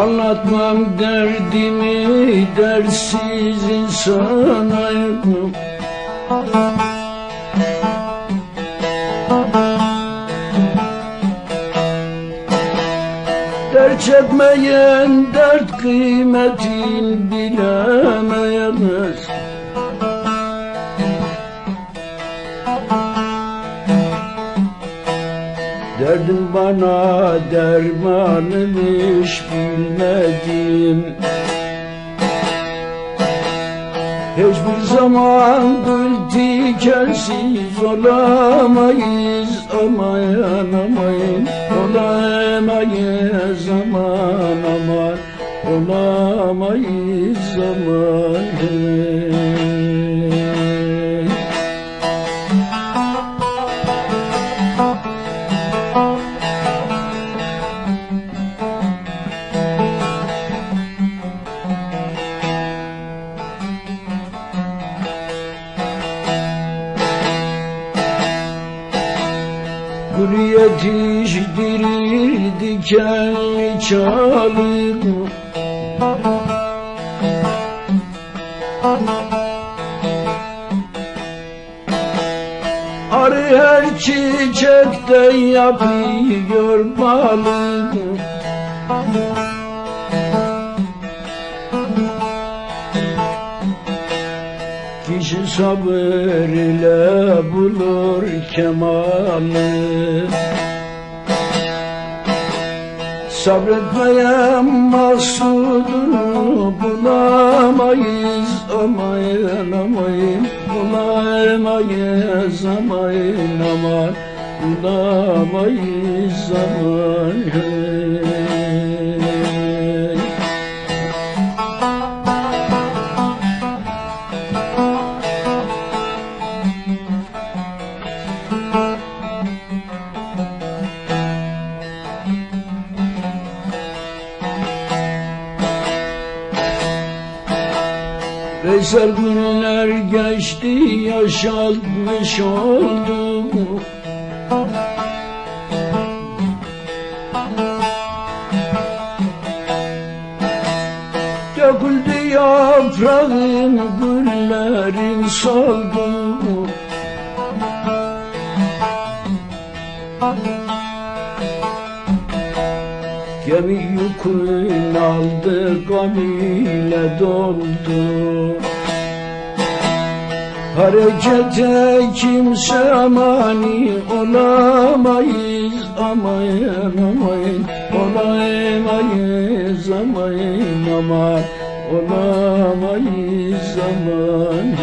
Anlatmam derdimi dersiz insana Dert çekmeyen dert kıymetin bilemeyemez Derdim bana dermanımış bilmedim Hiçbir zaman gül dikensiz olamayız Aman aman olamayız aman aman Olamayız aman hey. Gül yetiştirir dikenli çalı Arı her çiçekten yapıyor balı Kişi sabır ile bulur kemalı Sabretmeyen maksudunu bulamayız Amayın amayın bulamayız amayın aman Bulamayız aman Veysel günler geçti yaşanmış oldu. Döküldü yaprağın güllerin soldu Gemi yükün aldı gam ile doldu. Harekete kimse mani olamayız Amayın amayın olamayız Amayın aman olamayız aman